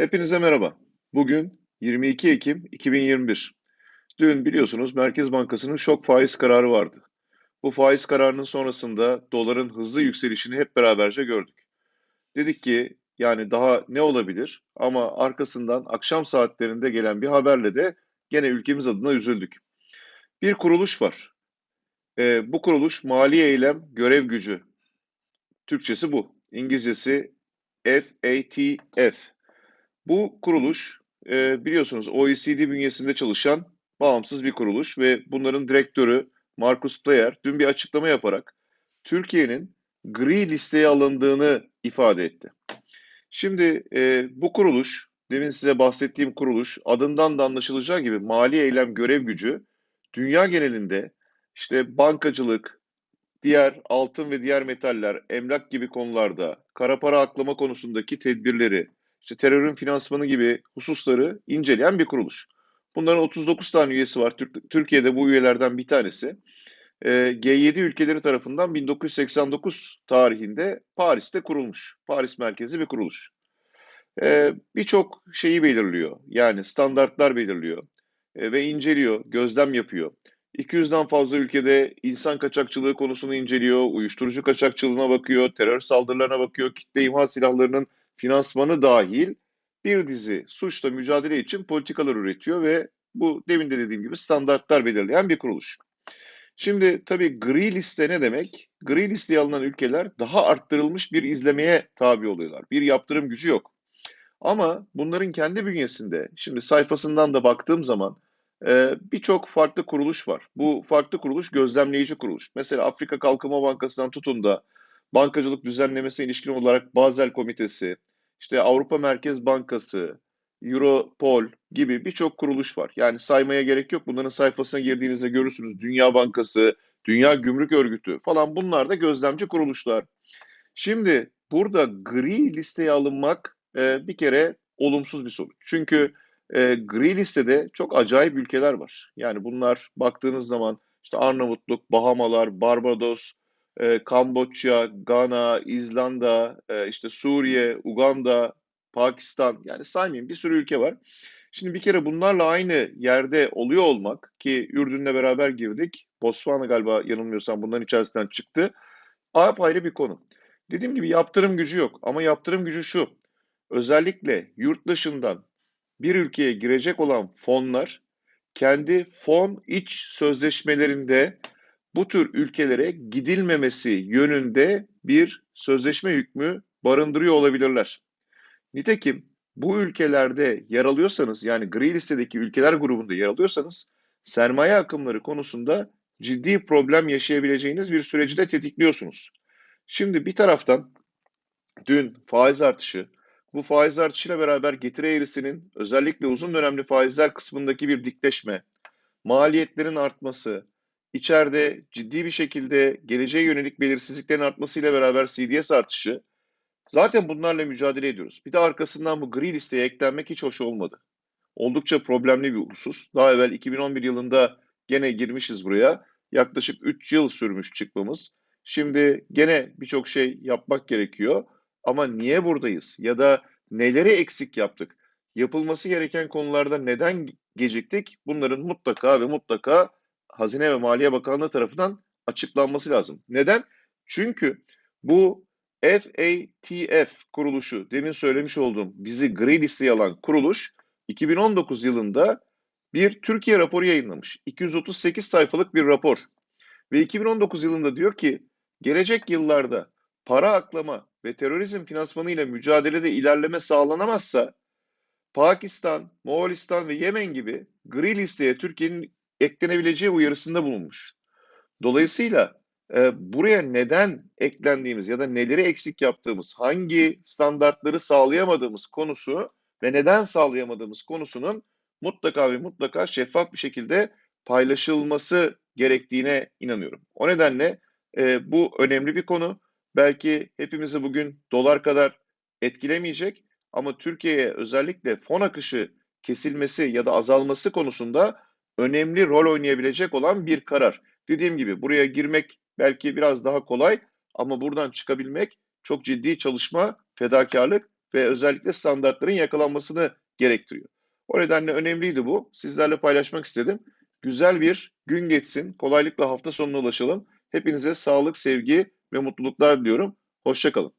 Hepinize merhaba. Bugün 22 Ekim 2021. Dün biliyorsunuz Merkez Bankası'nın şok faiz kararı vardı. Bu faiz kararının sonrasında doların hızlı yükselişini hep beraberce gördük. Dedik ki yani daha ne olabilir? Ama arkasından akşam saatlerinde gelen bir haberle de gene ülkemiz adına üzüldük. Bir kuruluş var. Ee, bu kuruluş Mali Eylem Görev Gücü. Türkçesi bu. İngilizcesi FATF. Bu kuruluş e, biliyorsunuz OECD bünyesinde çalışan bağımsız bir kuruluş ve bunların direktörü Markus Player dün bir açıklama yaparak Türkiye'nin gri listeye alındığını ifade etti. Şimdi e, bu kuruluş, demin size bahsettiğim kuruluş adından da anlaşılacağı gibi mali eylem görev gücü dünya genelinde işte bankacılık, diğer altın ve diğer metaller, emlak gibi konularda kara para aklama konusundaki tedbirleri, işte terörün finansmanı gibi hususları inceleyen bir kuruluş. Bunların 39 tane üyesi var. Türkiye'de bu üyelerden bir tanesi. Ee, G7 ülkeleri tarafından 1989 tarihinde Paris'te kurulmuş. Paris merkezi bir kuruluş. Ee, Birçok şeyi belirliyor. Yani standartlar belirliyor. Ee, ve inceliyor, gözlem yapıyor. 200'den fazla ülkede insan kaçakçılığı konusunu inceliyor, uyuşturucu kaçakçılığına bakıyor, terör saldırılarına bakıyor, kitle imha silahlarının finansmanı dahil bir dizi suçla mücadele için politikalar üretiyor ve bu demin de dediğim gibi standartlar belirleyen bir kuruluş. Şimdi tabii gri liste ne demek? Gri listeye alınan ülkeler daha arttırılmış bir izlemeye tabi oluyorlar. Bir yaptırım gücü yok. Ama bunların kendi bünyesinde, şimdi sayfasından da baktığım zaman e, birçok farklı kuruluş var. Bu farklı kuruluş gözlemleyici kuruluş. Mesela Afrika Kalkınma Bankası'ndan tutun da bankacılık düzenlemesine ilişkin olarak Basel Komitesi, işte Avrupa Merkez Bankası, Europol gibi birçok kuruluş var. Yani saymaya gerek yok. Bunların sayfasına girdiğinizde görürsünüz. Dünya Bankası, Dünya Gümrük Örgütü falan bunlar da gözlemci kuruluşlar. Şimdi burada gri listeye alınmak e, bir kere olumsuz bir sonuç. Çünkü e, gri listede çok acayip ülkeler var. Yani bunlar baktığınız zaman işte Arnavutluk, Bahamalar, Barbados, e, Kamboçya, Gana, İzlanda, e, işte Suriye, Uganda, Pakistan yani saymayayım bir sürü ülke var. Şimdi bir kere bunlarla aynı yerde oluyor olmak ki Ürdün'le beraber girdik. Botswana galiba yanılmıyorsam bunların içerisinden çıktı. Apayrı bir konu. Dediğim gibi yaptırım gücü yok ama yaptırım gücü şu. Özellikle yurt dışından bir ülkeye girecek olan fonlar kendi fon iç sözleşmelerinde bu tür ülkelere gidilmemesi yönünde bir sözleşme hükmü barındırıyor olabilirler. Nitekim bu ülkelerde yer alıyorsanız yani gri listedeki ülkeler grubunda yer alıyorsanız sermaye akımları konusunda ciddi problem yaşayabileceğiniz bir süreci de tetikliyorsunuz. Şimdi bir taraftan dün faiz artışı, bu faiz artışıyla beraber getiri eğrisinin özellikle uzun dönemli faizler kısmındaki bir dikleşme, maliyetlerin artması, içeride ciddi bir şekilde geleceğe yönelik belirsizliklerin artmasıyla beraber CDS artışı, zaten bunlarla mücadele ediyoruz. Bir de arkasından bu gri listeye eklenmek hiç hoş olmadı. Oldukça problemli bir husus. Daha evvel 2011 yılında gene girmişiz buraya. Yaklaşık 3 yıl sürmüş çıkmamız. Şimdi gene birçok şey yapmak gerekiyor. Ama niye buradayız? Ya da neleri eksik yaptık? Yapılması gereken konularda neden geciktik? Bunların mutlaka ve mutlaka Hazine ve Maliye Bakanlığı tarafından açıklanması lazım. Neden? Çünkü bu FATF kuruluşu, demin söylemiş olduğum bizi gri listeye alan kuruluş 2019 yılında bir Türkiye raporu yayınlamış. 238 sayfalık bir rapor. Ve 2019 yılında diyor ki gelecek yıllarda para aklama ve terörizm finansmanı ile mücadelede ilerleme sağlanamazsa Pakistan, Moğolistan ve Yemen gibi gri listeye Türkiye'nin eklenebileceği uyarısında bulunmuş. Dolayısıyla e, buraya neden eklendiğimiz ya da neleri eksik yaptığımız, hangi standartları sağlayamadığımız konusu ve neden sağlayamadığımız konusunun mutlaka ve mutlaka şeffaf bir şekilde paylaşılması gerektiğine inanıyorum. O nedenle e, bu önemli bir konu. Belki hepimizi bugün dolar kadar etkilemeyecek ama Türkiye'ye özellikle fon akışı kesilmesi ya da azalması konusunda önemli rol oynayabilecek olan bir karar. Dediğim gibi buraya girmek belki biraz daha kolay ama buradan çıkabilmek çok ciddi çalışma, fedakarlık ve özellikle standartların yakalanmasını gerektiriyor. O nedenle önemliydi bu. Sizlerle paylaşmak istedim. Güzel bir gün geçsin. Kolaylıkla hafta sonuna ulaşalım. Hepinize sağlık, sevgi ve mutluluklar diliyorum. Hoşçakalın.